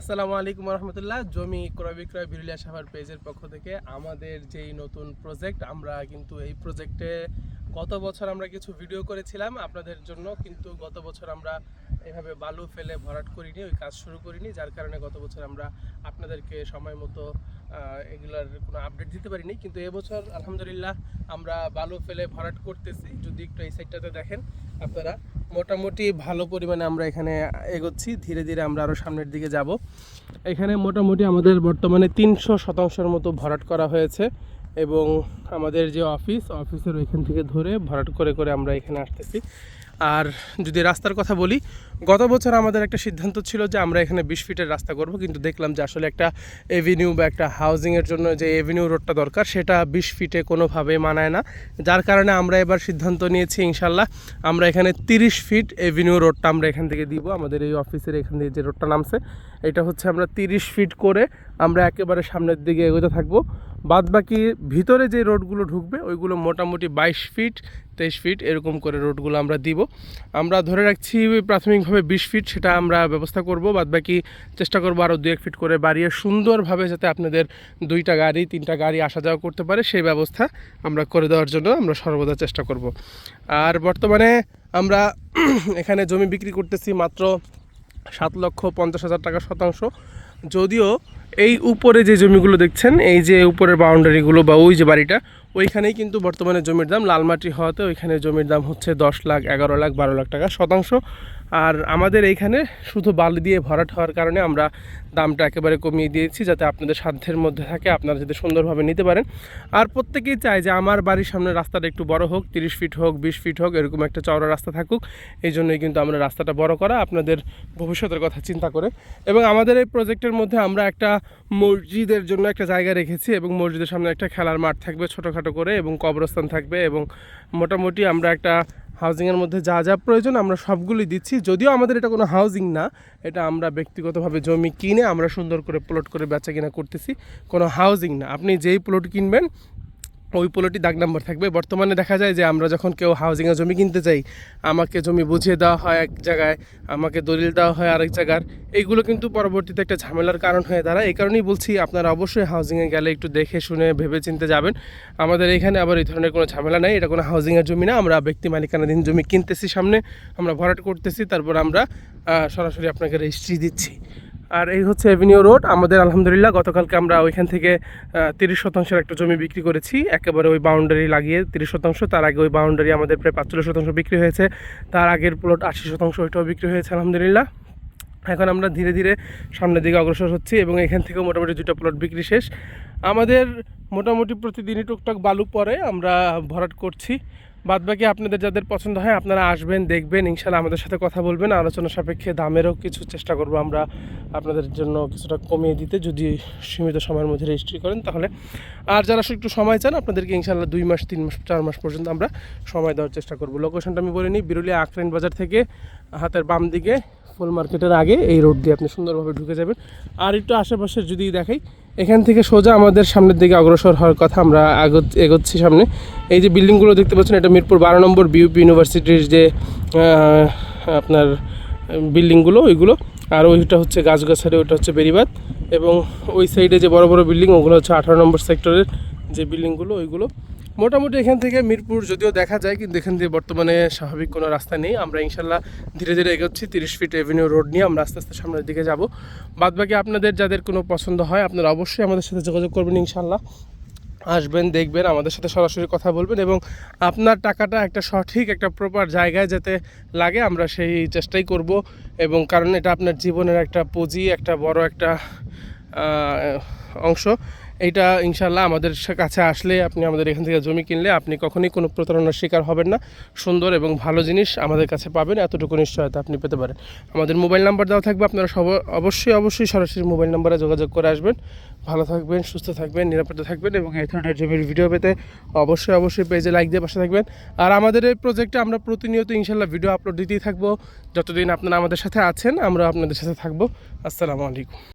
আসসালামু আলাইকুম রহমতুল্লাহ। জমি ক্রয় বিক্রয় বিরুলিয়া সাভার পেজের পক্ষ থেকে আমাদের যেই নতুন প্রজেক্ট আমরা কিন্তু এই প্রজেক্টে গত বছর আমরা কিছু ভিডিও করেছিলাম আপনাদের জন্য, কিন্তু গত বছর আমরা এভাবে বালু ফেলে ভরাট করিনি, ওই কাজ শুরু করিনি, যার কারণে গত বছর আমরা আপনাদেরকে সময় মতো এগুলার কোনো আপডেট দিতে পারিনি। কিন্তু এবছর আলহামদুলিল্লাহ আমরা বালু ফেলে ভরাট করতেছি। যদি একটু এই সাইডটাতে দেখেন আপনারা। মোটামুটি ভালো পরিমাণে আমরা এখানে এগোচ্ছি। ধীরে ধীরে আমরা আরও সামনের দিকে যাব। এখানে মোটামুটি আমাদের বর্তমানে তিনশো শতাংশের মতো ভরাট করা হয়েছে এবং আমাদের যে অফিস, অফিসের ওইখান থেকে ধরে ভরাট করে করে আমরা এখানে আসতেছি। আর যদি রাস্তার কথা বলি, গত বছর আমাদের একটা সিদ্ধান্ত ছিল যে আমরা এখানে বিশ ফিটের রাস্তা করব, কিন্তু দেখলাম যে আসলে একটা এভিনিউ বা একটা হাউজিংয়ের জন্য যে এভিনিউ রোডটা দরকার, সেটা বিশ ফিটে কোনোভাবে মানায় না। যার কারণে আমরা এবার সিদ্ধান্ত নিয়েছি ইনশাল্লাহ আমরা এখানে তিরিশ ফিট এভিনিউ রোডটা আমরা এখান থেকে দিব। আমাদের এই অফিসের এখান থেকে যে রোডটা নামছে, এটা হচ্ছে আমরা তিরিশ ফিট করে আমরা একেবারে সামনের দিকে এগোতে থাকব। বাদ বাকি ভিতরে যে রোডগুলো ঢুকবে, ওইগুলো মোটামুটি বাইশ ফিট তেইশ ফিট এরকম করে রোডগুলো আমরা দিব। আমরা ধরে রাখছি প্রাথমিকভাবে বিশ ফিট সেটা আমরা ব্যবস্থা করব। বাদ বাকি চেষ্টা করব আরও দু এক ফিট করে বাড়িয়ে সুন্দরভাবে যাতে আপনাদের দুইটা গাড়ি, তিনটা গাড়ি আসা যাওয়া করতে পারে, সেই ব্যবস্থা আমরা করে দেওয়ার জন্য আমরা সর্বদা চেষ্টা করব। আর বর্তমানে আমরা এখানে জমি বিক্রি করতেছি মাত্র সাত লক্ষ পঞ্চাশ হাজার টাকা শতাংশ। যদিও এই উপরে যে জমিগুলো দেখছেন, এই যে উপরের বাউন্ডারিগুলো বা ওই যে বাড়িটা, ওইখানেই কিন্তু বর্তমানে জমির দাম, লালমাটি হওয়াতে ওইখানে জমির দাম হচ্ছে দশ লাখ, এগারো লাখ, বারো লাখ টাকা শতাংশ। আর আমাদের এইখানে শুধু বালি দিয়ে ভরাট হওয়ার কারণে আমরা দামটা একেবারে কমিয়ে দিয়েছি যাতে আপনাদের সাধ্যের মধ্যে থাকে, আপনারা যাতে সুন্দরভাবে নিতে পারেন। আর প্রত্যেকেই চায় যে আমার বাড়ির সামনে রাস্তাটা একটু বড় হোক, তিরিশ ফিট হোক, বিশ ফিট হোক, এরকম একটা চওড়া রাস্তা থাকুক। এই জন্যই কিন্তু আমরা রাস্তাটা বড় করা আপনাদের ভবিষ্যতের কথা চিন্তা করে। এবং আমাদের এই প্রজেক্টের মধ্যে আমরা একটা মসজিদের জন্য একটা জায়গা রেখেছি এবং মসজিদের সামনে একটা খেলার মাঠ থাকবে ছোটোখাটো করে এবং কবরস্থান থাকবে এবং মোটামুটি আমরা একটা হাউজিংয়ের মধ্যে যা যা প্রয়োজন আমরা সবগুলি দিচ্ছি। যদিও আমাদের এটা কোনো হাউজিং না, এটা আমরা ব্যক্তিগতভাবে জমি কিনে আমরা সুন্দর করে প্লট করে বেচা কিনা করতেছি। কোনো হাউজিং না। আপনি যেই প্লট কিনবেন ওই প্লটই দাগ নাম্বার থাকবে। বর্তমানে দেখা যায় যে আমরা যখন কেউ হাউজিংয়ে জমি কিনতে চাই আমাকে জমি বুঝিয়ে দেওয়া হয় এক জায়গায়, আমাকে দলিল দেওয়া হয় আরেক জায়গার, এইগুলো কিন্তু পরবর্তীতে একটা ঝামেলার কারণ হয়ে দাঁড়ায়। এই কারণেই বলছি, আপনারা অবশ্যই হাউজিংয়ে গেলে একটু দেখে শুনে ভেবে চিনতে যাবেন। আমাদের এখানে আবার এই ধরনের কোনো ঝামেলা নেই, এটা কোনো হাউজিংয়ের জমি না। আমরা ব্যক্তি মালিকানাধীন জমি কিনতেছি সামনে, আমরা ভরাট করতেছি, তারপর আমরা সরাসরি আপনাকে রেজিস্ট্রি দিচ্ছি। আর এই হচ্ছে এভিনিউ রোড আমাদের আলহামদুলিল্লাহ গতকালকে আমরা ওইখান থেকে তিরিশ শতাংশের একটা জমি বিক্রি করেছি। একেবারে ওই বাউন্ডারি লাগিয়ে তিরিশ শতাংশ। তার আগে ওই বাউন্ডারি আমাদের প্রায় পাঁচচল্লিশ শতাংশ বিক্রি হয়েছে। তার আগের প্লট আশি শতাংশ ওইটাও বিক্রি হয়েছে, আলহামদুলিল্লাহ। এখন আমরা ধীরে ধীরে সামনের দিকে অগ্রসর হচ্ছি এবং এখান থেকেও মোটামুটি দুটো প্লট বিক্রি শেষ। আমাদের মোটামুটি প্রতিদিনই টুকটাক বালু পরে আমরা ভরাট করছি। বাদবাকি আপনাদের যাদের পছন্দ হয় আপনারা আসবেন, দেখবেন, ইনশাল্লাহ আমাদের সাথে কথা বলবেন। আলোচনা সাপেক্ষে দামেরও কিছু চেষ্টা করব আমরা আপনাদের জন্য কিছুটা কমিয়ে দিতে। যদি সীমিত সময়ের মধ্যে রেজিস্ট্রি করেন তাহলে। আর যারা একটু সময় চান, আপনাদেরকে ইনশাল্লাহ দুই মাস, তিন মাস, চার মাস পর্যন্ত আমরা সময় দেওয়ার চেষ্টা করব। লোকেশনটা আমি বলে নিই, বিরুলিয়া আখরেন বাজার থেকে হাতের বাম দিকে। ফুল মার্কেটের আগে এই রোড দিয়ে আপনি সুন্দরভাবে ঢুকে যাবেন। আর একটু আশেপাশে যদি দেখাই, এখান থেকে সোজা আমাদের সামনের দিকে অগ্রসর হওয়ার কথা আমরা এগোচ্ছি সামনে। এই যে বিল্ডিংগুলো দেখতে পাচ্ছেন, এটা মিরপুর বারো নম্বর বিউপি ইউনিভার্সিটির যে আপনার, বিল্ডিংগুলো, ওইগুলো। আর ওইটা হচ্ছে গাছগাছালি, ওইটা হচ্ছে বেরিবাদ এবং ওই সাইডে যে বড় বড় বিল্ডিং, ওগুলো হচ্ছে আঠারো নম্বর সেক্টরের যে বিল্ডিংগুলো, ওইগুলো। মোটামুটি এখান থেকে মিরপুর যদিও দেখা যায়, কিন্তু এখান থেকে বর্তমানে স্বাভাবিক কোনো রাস্তা নেই। আমরা ইনশাল্লাহ ধীরে ধীরে এগোচ্ছি, তিরিশ ফিট এভিনিউ রোড নিয়ে আমরা আস্তে আস্তে সামনের দিকে যাব। বাদবাকি আপনাদের যাদের কোনো পছন্দ হয়, আপনারা অবশ্যই আমাদের সাথে যোগাযোগ করবেন ইনশাল্লাহ। আসবেন, দেখবেন, আমাদের সাথে সরাসরি কথা বলবেন এবং আপনার টাকাটা একটা সঠিক, একটা প্রপার জায়গায় যাতে লাগে, আমরা সেই চেষ্টাই করব এবং কারণ এটা আপনার জীবনের একটা পুঁজি, একটা বড় একটা অংশ। এইটা ইনশাল্লাহ আমাদের কাছে আসলে আপনি আমাদের এখান থেকে জমি কিনলে আপনি কখনই কোনো প্রতারণার শিকার হবেন না। সুন্দর এবং ভালো জিনিস আমাদের কাছে পাবেন, এতটুকু নিশ্চয়তা আপনি পেতে পারেন। আমাদের মোবাইল নাম্বার দেওয়া থাকবে, আপনারা সব অবশ্যই অবশ্যই সরাসরি মোবাইল নাম্বারে যোগাযোগ করে আসবেন। ভালো থাকবেন, সুস্থ থাকবেন, নিরাপদে থাকবেন এবং এই ধরনের জমির ভিডিও পেতে অবশ্যই অবশ্যই পেজে লাইক দিয়ে পাশে থাকবেন। আর আমাদের এই প্রজেক্টে আমরা প্রতিনিয়ত ইনশাল্লাহ ভিডিও আপলোড দিতেই থাকব। যতদিন আপনারা আমাদের সাথে আছেন, আমরা আপনাদের সাথে থাকব। আসসালামু আলাইকুম।